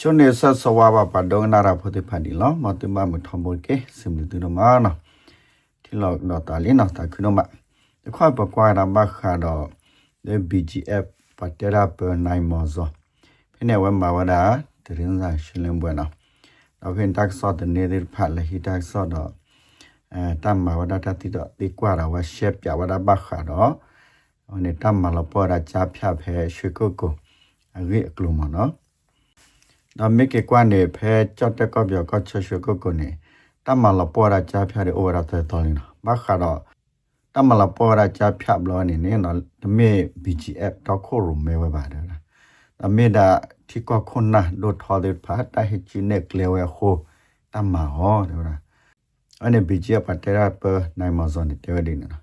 ချုံနေဆဆဝါဘာပဒေါနာရာဖိုတေဖာဒီလောမတမမထမဘောကေစင်လူတူမနာတီလောက်တော့တာလင်းတော့တာခုနမတခွပကွာရမခါတော့ the BGF ပတ်တရာပနိုင်မောဇဖိနေဝမဝဒါတရင်စာရှင်လင်ပွဲနော်တော့ဖိတက်ဆော့တဲ့နေတဲ့ဖတ်လေဟီတက်ဆော့တော့အဲတမ်မဝဒါတတိတော့ဒီကွာရဝရှက်ပြဝဒါဘခါတော့ဟိုနေတမ်မလပေါ်ရာချဖြတ်ဖဲရွှေကုတ်ကိုအဂိအကလုံးမနော် ဒါမိကေကွာနေဖဲကြော့တက်ကော့ပြောကော့ချွှွကုတ်ကိုနေတမ်မလပေါ်ရာချဖြတ်တဲ့ဩဝရတဲ့တော်လင်းဘခါတော့တမလာပေါ်ရာချဖြတ်ဘလောနေနေနော်တမေ BGF တော့ခိုရုံမဲဝပါတယ်လားတမေဒါတီကောခွန်နာဒိုထော်တဲ့ဖာတာဟချီနေကလေဝဲခိုတမဟောတယ်လားအနေ BGF ပတ်တရာပနိုင်မဇွန်တဲ့ဝဒင်းနော်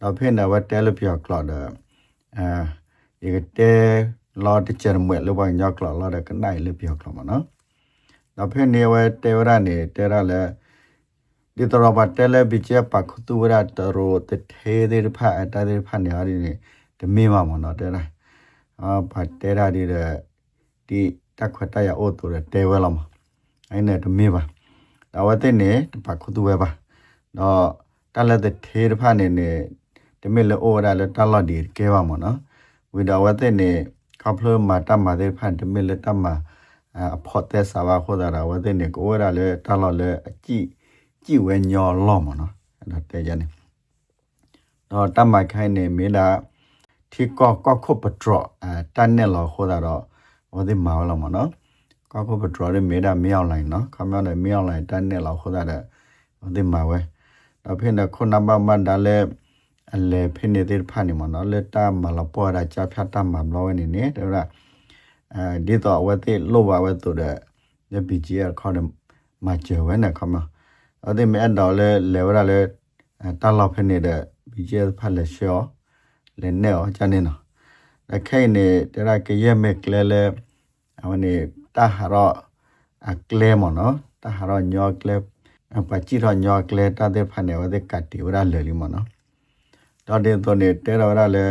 တော့ဖိနေဝတဲလပြောကလော်ဒအာ ဒီကတဲလော်တချင်မွဲလောဘညောကလော်လော်တဲ့ကနိုင်လပြောကလော်မနော်တော့ဖိနေဝတဲဝရနေတဲရလဲဒီတော့ဘာတဲလေဘီချေပါခုတူရတရိုတထေးတဲ့ဖာအတတဲ့ဖာနေရီနေတမေးမမနော်တဲလားအာဘာတဲရာဒီဒီတက်ခွတ်တရအိုတူရတဲဝဲလာမအဲ့နဲ့တမေးပါဒါဝတဲ့နေပါခုတူဝဲပါတော့တလက်တဲ့ထေးဖာနေနေတမေးလေအိုရလေတလဒီကဲပါမနော်ဝိဒါဝတဲ့နေ ကပလမာတမတဲ့ဖာတမေးလေတမအဖို့တဲ့ဆာဝခိုးတာဝတဲ့နေကိုရလေတလလေအကြည့်ကြည့်ဝဲညော်လော့မနော်အဲ့ဒါတဲကြနေတော့တမ္မခိုင်းနေမေလာထီကောကောခုပထရအဲတန်နဲ့လောခေါ်တာတော့ဝဒီမောင်းလောမနော်ကောခုပထရရဲ့မေတာမြောက်လိုက်နော်ခမောင်းနဲ့မြောက်လိုက်တန်နဲ့လောခေါ်တာတဲ့ဝဒီမောင်းဝဲတော့ဖိနေခုနမမန်ဒါလဲ အလေဖိနေတဲ့ဖာနေမနော်လက်တာမလပေါ်တာချဖြတ်တမမလောနေနေတယ်လားအဲဒီတော့ဝတိလောဘဝတုတဲ့ညပီကြီးခေါ်တယ်မကျဝဲနဲ့ခမောင်းအဒီမဲတော့လေလေဝရလေတာလောက်ဖနေတဲ့ဘီဂျေဖတ်လက်ရှောလေနေောချနေနော်အခိုင်နေတရကရဲမဲကလဲလဲအဝနေတာဟာရအကလဲမနော်တာဟာရညောကလဲပချီရညောကလဲတာတဲ့ဖနေဝတဲ့ကတိဝရလေလီမနော် တော့တဲ့တော့နေတဲရဝရလေ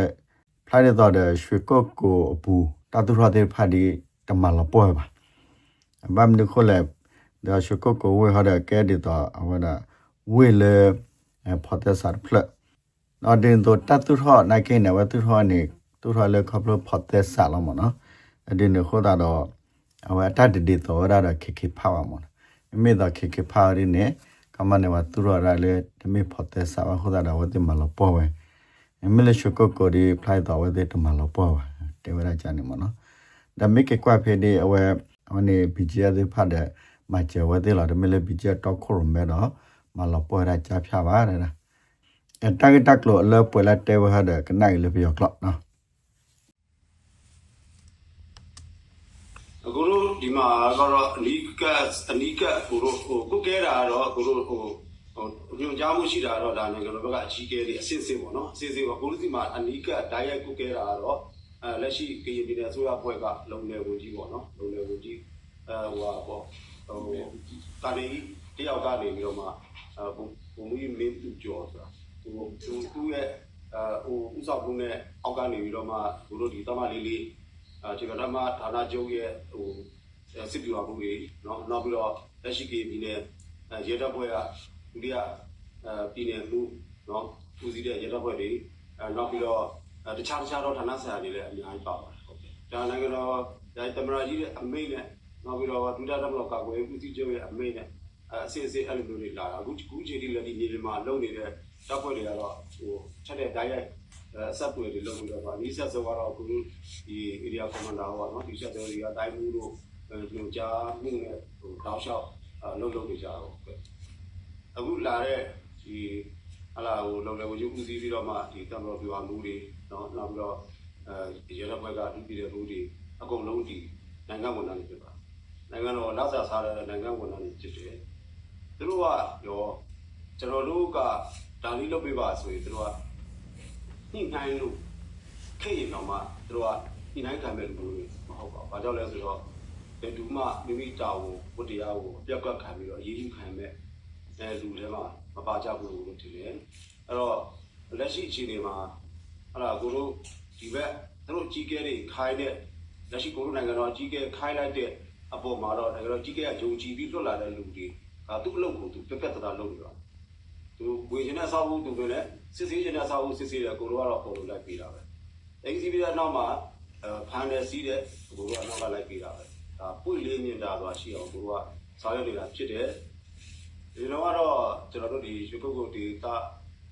ဖလိုက်တော့တဲ့ရွှေကုတ်ကိုအပူတာသူရတဲ့ဖဒီတမလာပွဲပါဘမ်နခုလဲဒါရှုကကိုဝေဟာတဲ့ကဲဒီတော့အဝဒဝေလေဖတ်တဲ့စာဖလက်နော်တင်တော့တတ်သူထောနိုင်ကိနေဝသူထောနေသူထောလေခပ်လို့ဖတ်တဲ့စာလောမနော်အဒီနေခေါ်တာတော့အဝတတ်ဒီတော့ရတာခိခိဖာဝမနော်အမေတော့ခိခိဖာရင်းနေကမနေဝသူရရလေတမေဖတ်တဲ့စာဝခေါ်တာဝတိမလောပေါ်ဝဲအ မေလေရှုကကိုဒီဖလိုက်တော့ဝတဲ့တမလောပေါ်ဝဲတေဝရချာနေမနော်ဒါမိကေကွာဖေဒီအဝအဝနေဘီဂျီယာတွေဖတ်တဲ့မကျဝဲသေးလာတယ်မလဲဘီကျတော့ခုရမဲတော့မလာပွဲရချဖြာပါရတာအတကတက်လို့အလပွဲလာတဲဝဟာတဲ့ကနိုင်လေပြောကလော့နော်အခုတို့ဒီမှာကတော့အနီးကအနီးကကိုတို့ဟိုကုတ်ကဲတာကတော့ကိုတို့ဟို ဟိုညွန်ကြားမှုရှိတာတော့ဒါနိုင်ငံတော်ဘက်ကအကြီးကဲတွေအစစ်စစ်ပေါ့နော်အစစ်စစ်ပေါ့ကိုတို့ဒီမှာအနီးကဓာတ်ရိုက်ကုတ်ကဲတာကတော့အဲလက်ရှိကရင်ပြည်နယ်အစိုးရအဖွဲ့ကလုံနယ်ဝင်ကြီးပေါ့နော်လုံနယ်ဝင်ကြီးအဲဟိုပါပေါ့ဟိုတာနေတယောက်ကနေပြီးတော့မှအဲဘုံဘုံကြီးမင်းသူကျော်ဆိုတာဟိုသူသူ့ရဲ့အဲဟိုဥစားဘုံနဲ့အောက်ကနေပြီးတော့မှကိုတို့ဒီတမလေးလေး အခြေခံဓမ္မဌာနချုပ်ရဲ့ဟိုစစ်ပြူအောင်တွေเนาะနောက်ပြီးတော့လက်ရှိကေပြည်နယ်ရဲတပ်ဖွဲ့က ဒုတိယပြည်နယ်မှုနော်ဦးစီးတဲ့ရတပ်ဖွဲ့တွေနောက်ပြီးတော့တခြားတခြားသောဌာနဆိုင်ရာတွေလည်းအများကြီးပါပါတယ်ဟုတ်ကဲ့ဒါနိုင်ငံတော်ဒါတမရကြီးရဲ့အမိန့်နဲ့နောက်ပြီးတော့ဒုတိယတပ်မတော်ကာကွယ်ဦးစီးချုပ်ရဲ့အမိန့်နဲ့အစီအစဉ်အဲ့လိုမျိုးတွေလာတာအခုခုချိန်ထိလည်းဒီနေပြည်တော်မှာလုပ်နေတဲ့တပ်ဖွဲ့တွေကတော့ဟိုချက်တဲ့တိုင်းရိုက်အဆက်ပွေတွေလုပ်ပြီးတော့ဗာနီးဆက်စောကတော့အခုဒီ area commander ဟောနော်ဒီချက်တဲ့တွေကတိုင်းမှုတို့ဟိုကြားမှုနဲ့ဟိုတောက်လျှောက်လုပ်လုပ်နေကြတာပေါ့ အခုလာတဲ့ဒီဟလာဟိုလုံလေဝကျူဦးစီးပြီးတော့မှဒီတံတော်ပြွာမှုတွေနော်နောက်ပြီးတော့အဲဒီရတဲ့ဘက်ကဒီပြည်တဲ့မှုတွေအကုန်လုံးဒီနိုင်ငံဝန်ထမ်းတွေဖြစ်ပါနိုင်ငံတော်လက်ဆာစားတဲ့နိုင်ငံဝန်ထမ်းတွေဖြစ်တယ်သူတို့ကရောကျွန်တော်တို့ကဒါလေးလုပ်ပေးပါဆိုရင်သူတို့ကညှိနှိုင်းလို့ခေရင်တော့မှသူတို့ကညှိနှိုင်းခံမဲ့လူတွေမဟုတ်ပါဘူး။ဘာကြောင့်လဲဆိုတော့ဘယ်သူမှမိမိတာဝန်ဝတ္တရားကိုပြက်ကတ်ခံပြီးတော့အရေးယူခံမဲ့ အဲလူတွေမှာမပါကြဘူးလို့ထင်တယ်။အဲ့တော့လက်ရှိအခြေအနေမှာအဲ့ဒါကိုတို့ဒီဘက်သူတို့ကြီးကဲတွေခိုင်းတဲ့လက်ရှိကိုတို့နိုင်ငံတော်ကြီးကဲခိုင်းလိုက်တဲ့အပေါ်မှာတော့ဒါကြောင့်ကြီးကရယုံကြည်ပြီးလွတ်လာတဲ့လူတွေဒါသူ့အလုပ်ကိုသူပြက်ပြက်တသားလုပ်နေတာသူဝင်ရှင်တဲ့ဆောက်ဖို့သူတွေလည်းစစ်ဆေးရှင်တဲ့ဆောက်ဖို့စစ်ဆေးတယ်ကိုလိုကတော့ပုံလို့လိုက်ပေးတာပဲအဲ့ဒီပြီးတဲ့နောက်မှာဖန်တယ်စီးတဲ့ကိုလိုကနောက်ကလိုက်ပေးတာပဲဒါပွင့်လေးမြင်တာသွားရှိအောင်ကိုလိုကဆောင်ရွက်နေတာဖြစ်တယ် ဒီတော့ကတော့ကျွန်တော်တို့ဒီရွှေကုတ်ကုတ်ဒေတာ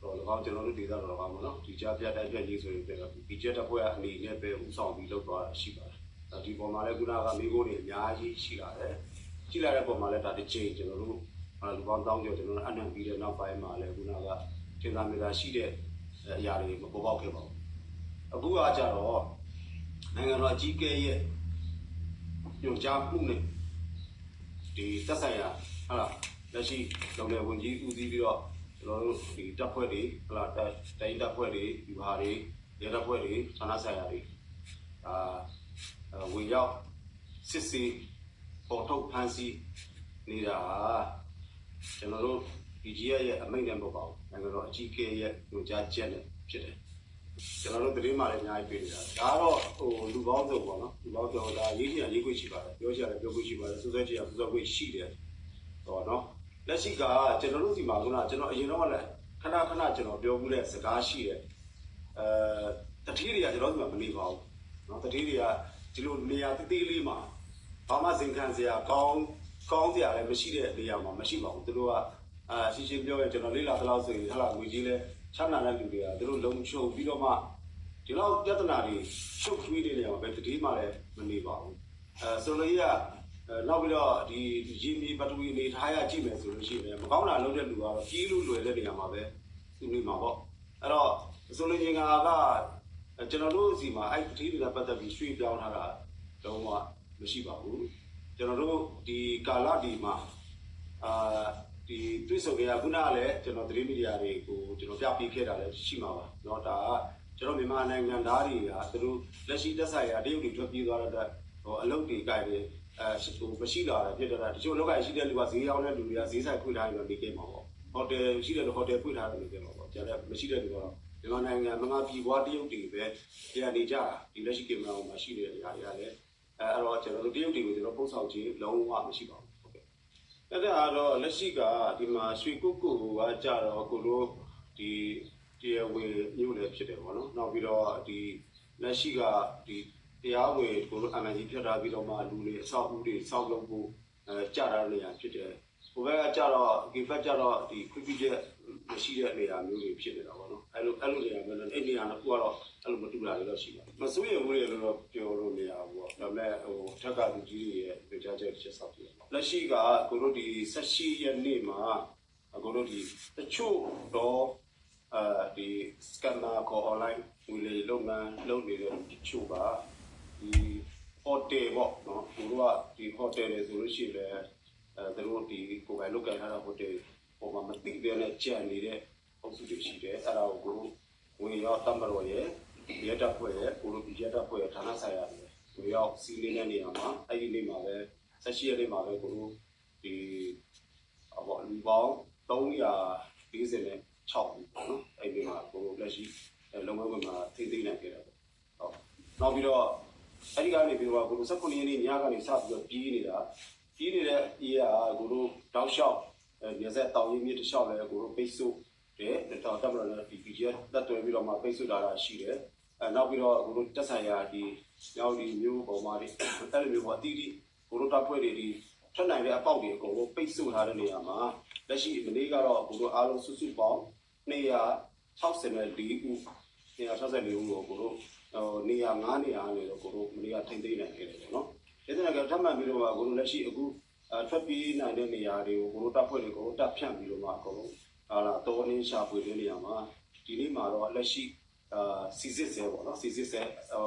တော့၎င်းကျွန်တော်တို့ဒေတာတော့၎င်းပါနော်ဒီကြားပြတိုက်ပြရေးဆိုရင်ပြန်တော့ဒီချက်တစ်ဖွဲ့အနေနဲ့ပဲဥဆောင်ပြီးလုပ်သွားတာရှိပါတယ်ဒီပေါ်မှာလည်းခုနကမိခိုးတွေအများကြီးရှိလာတယ်ရှိလာတဲ့ပုံမှာလည်းဒါတစ်ချိန်ကျွန်တော်တို့လူပေါင်းတောင်းကြကျွန်တော်တို့အနံပြီးတဲ့နောက်ပိုင်းမှာလည်းခုနကထင်သာမြင်သာရှိတဲ့အရာတွေမပေါ်ပေါက်ခဲ့ပါဘူးအခုကကြတော့နိုင်ငံတော်အကြီးအကဲရဲ့ညွှန်ကြားမှုနဲ့ဒီသက်ဆိုင်ရာဟုတ်လား လက်ရှိလုံနယ်ဝင်ကြီးဦးစီးပြီးတော့ကျွန်တော်တို့ဒီတပ်ဖွဲ့တွေဟုတ်လားတိုင်းတပ်ဖွဲ့တွေယူဟာတွေရဲတပ်ဖွဲ့တွေဌာနဆိုင်ရာတွေအာဝင်ရောက်စစ်စီပေါ်ထုတ်ဖမ်းဆီးနေတာကျွန်တော်တို့ဒီကြီးရဲ့အမိန့်နဲ့မဟုတ်ပါဘူးနိုင်ငံတော်အကြီးအကဲရဲ့ညွှန်ကြားချက်နဲ့ဖြစ်တယ်ကျွန်တော်တို့သတင်းမှလည်းအများကြီးတွေ့နေတာဒါကတော့ဟိုလူပေါင်းစုံပေါ့နော်လူပေါင်းစုံဒါရေးချင်ရေးခွင့်ရှိပါတယ်ပြောချင်တယ်ပြောခွင့်ရှိပါတယ်စူးစမ်းချင်တာစူးစမ်းခွင့်ရှိတယ်ဟောနော် လက်ရှိကကျွန်တော်တို့ဒီမှာကကျွန်တော်အရင်တော့လည်းခဏခဏကျွန်တော်ပြောမှုတဲ့စကားရှိတယ်အဲတတိတွေကကျွန်တော်ဒီမှာမနေပါဘူးနော်တတိတွေကဒီလိုနေရာတိတိလေးမှာဘာမှစင်ခံစရာကောင်းကောင်းစရာလည်းမရှိတဲ့နေရာမှာမရှိပါဘူးသူတို့ကအာရှင်းရှင်းပြောရင်ကျွန်တော်လေးလာသလောက်ဆိုရင်ဟလာငွေကြီးလဲချမ်းသာတဲ့လူတွေကသူတို့လုံချုံပြီးတော့မှဒီလောက်ပြဿနာတွေရှုပ်ထွေးနေတဲ့နေရာမှာပဲတတိမှလည်းမနေပါဘူးအဲဆိုလိုရအဲ နောက်ပြီးတော့ဒီရင်းမီဘတ်တူရီနေထားရကြည့်မယ်ဆိုလို့ရှိရင်မကောင်းတာလုပ်တဲ့လူကတော့ကြီးလူလွယ်တဲ့နေရာမှာပဲသူနေမှာပေါ့အဲ့တော့ဆိုလိုချင်တာကကျွန်တော်တို့စီမှာအဲ့ဒီတွေကပတ်သက်ပြီးရွှေ့ပြောင်းထားတာလုံးဝမရှိပါဘူးကျွန်တော်တို့ဒီကာလဒီမှာအာဒီတွေ့ဆုံကြရခုနကလည်းကျွန်တော်သတင်းမီဒီယာတွေကိုကျွန်တော်ပြပေးခဲ့တာလည်းရှိမှာပါเนาะဒါကကျွန်တော်မြန်မာနိုင်ငံသားတွေကသူတို့လက်ရှိတက်ဆိုင်ရာတရုတ်တွေထွက်ပြေးသွားတဲ့အတွက် ဟိုအလုပ်တွေကြိုက်တယ်အဲဟိုမရှိလာတယ်ဖြစ်တော့တချို့လောက်ကရှိတဲ့လူကဈေးရောက်တဲ့လူတွေကဈေးဆိုင်ဖွင့်ထားပြီးတော့နေခဲ့မှာပေါ့ဟိုတယ်ရှိတဲ့လူဟိုတယ်ဖွင့်ထားတယ်နေခဲ့မှာပေါ့ကျန်တဲ့မရှိတဲ့လူကတော့မြန်မာနိုင်ငံမှာပြည်ပွားတရုတ်တွေပဲပြန်နေကြတာဒီလက်ရှိကင်မရာမှာရှိနေတဲ့နေရာတွေကလည်းအဲအဲ့တော့ကျွန်တော်တို့တရုတ်တွေကိုကျွန်တော်ပို့ဆောင်ခြင်းလုံးဝမရှိပါဘူးဟုတ်ကဲ့အဲ့ဒါကတော့လက်ရှိကဒီမှာရွှေကုတ်ကုတ်ကကြတော့ကိုလိုဒီတရားဝင်မြို့လည်းဖြစ်တယ်ပေါ့နော်နောက်ပြီးတော့ဒီလက်ရှိကဒီ တရားဝင်ကိုလို MNG ဖြတ်ထားပြီးတော့မှလူတွေအဆောက်အဦတွေစောက်လုပ်ဖို့အဲကြာတာနေရာဖြစ်တယ်ဟိုဘက်ကကြတော့ဒီဘက်ကြတော့ဒီခွင့်ပြုချက်မရှိတဲ့နေရာမျိုးတွေဖြစ်နေတာပေါ့နော်အဲ့လိုအဲ့လိုနေရာမျိုးနဲ့အဲ့နေရာတစ်ခုကတော့အဲ့လိုမတူတာတွေတော့ရှိပါတယ်မစိုးရဘူးလေလို့တော့ပြောလို့မရဘူးပေါ့ဒါပေမဲ့ဟိုထက်ကလူကြီးတွေရဲ့ပြောကြားချက်တစ်ချက်ဆောက်ပြလက်ရှိကကိုတို့ဒီ18ရက်နေ့မှာကိုတို့ဒီတချို့တော့အဲဒီ scanner ကို online ဝင်လေလုပ်ငန်းလုပ်နေတဲ့တချို့က ဒီ hotel ပေါ့နော်ကိုတို့ကဒီ hotel တွေဆိုလို့ရှိရင်လည်းအဲသူတို့ဒီကိုယ်ပိုင်လုပ်ကြထားတဲ့ hotel ပေါ်မှာမသိတဲ့နဲ့ကြံနေတဲ့အုပ်စုတွေရှိတယ်အဲ့ဒါကိုကိုတို့ဝင်ရောက်တမတော်ရဲ့ရဲတပ်ဖွဲ့ရဲ့ကိုတို့ဒီရဲတပ်ဖွဲ့ရဲ့ဌာနဆိုင်ရာတွေဝင်ရောက်စီးနေတဲ့နေရာမှာအဲ့ဒီနေ့မှာပဲဆက်ရှိရတဲ့မှာပဲကိုတို့ဒီအဘောလူပေါင်း346နဲ့6ဘူးပေါ့နော်အဲ့ဒီမှာကိုတို့လက်ရှိလုံငန်းဝင်မှာထိသိမ်းနိုင်ခဲ့တယ်ပေါ့ဟုတ်နောက်ပြီးတော့ အဲ့ဒီကနေပြီးတော့ကိုတို့19ရက်နေ့ညကနေစပြီးတော့ပြီးနေတာပြီးနေတဲ့အေးကကိုတို့တောက်လျှောက်အဲရဆက်တောင်ရင်းမြစ်တစ်လျှောက်လဲကိုတို့ပိတ်ဆို့တယ်တော့တက်မလို့လည်းဒီ PGF တက်တွဲပြီးတော့မှပိတ်ဆို့လာတာရှိတယ်အဲနောက်ပြီးတော့ကိုတို့တက်ဆိုင်ရာဒီရောက်ဒီမျိုးပေါ်မှာဒီအဲ့လိုမျိုးပေါ့အတီးတီကိုတို့တပ်ဖွဲ့တွေဒီထွက်နိုင်တဲ့အပေါက်တွေအကုန်လုံးပိတ်ဆို့ထားတဲ့နေရာမှာလက်ရှိမနေ့ကတော့ကိုတို့အားလုံးစုစုပေါင်း264ဦး264ဦးကိုကိုတို့ ဟိုနေရာ9နေရာနေတော့ကိုတို့မနေ့ကထိမ့်သိမ်းနိုင်ခဲ့တယ်ပေါ့နော်ဒီတဲ့ကထပ်မှန်ပြီးတော့ကိုတို့လက်ရှိအခုအထွက်ပြေးနိုင်တဲ့နေရာတွေကိုကိုတို့တပ်ဖွဲ့တွေကိုတပ်ဖြန့်ပြီးတော့မှအကုန်လုံးဟာလာတော်နေရှာဖွေတဲ့နေရာမှာဒီနေ့မှာတော့လက်ရှိအာစီစစ်ဆဲပေါ့နော်စီစစ်ဆဲ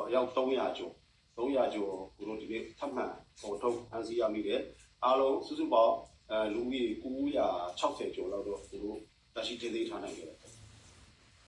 အယောက်300ကျော်300ကျော်ကိုတို့ဒီနေ့ထပ်မှန်ပေါ်ထုတ်အန်စီရမိတယ်အားလုံးစုစုပေါင်းအဲလူကြီး960ကျော်လောက်တော့ကိုတို့လက်ရှိထည့်သေးထားနိုင်ကြတယ်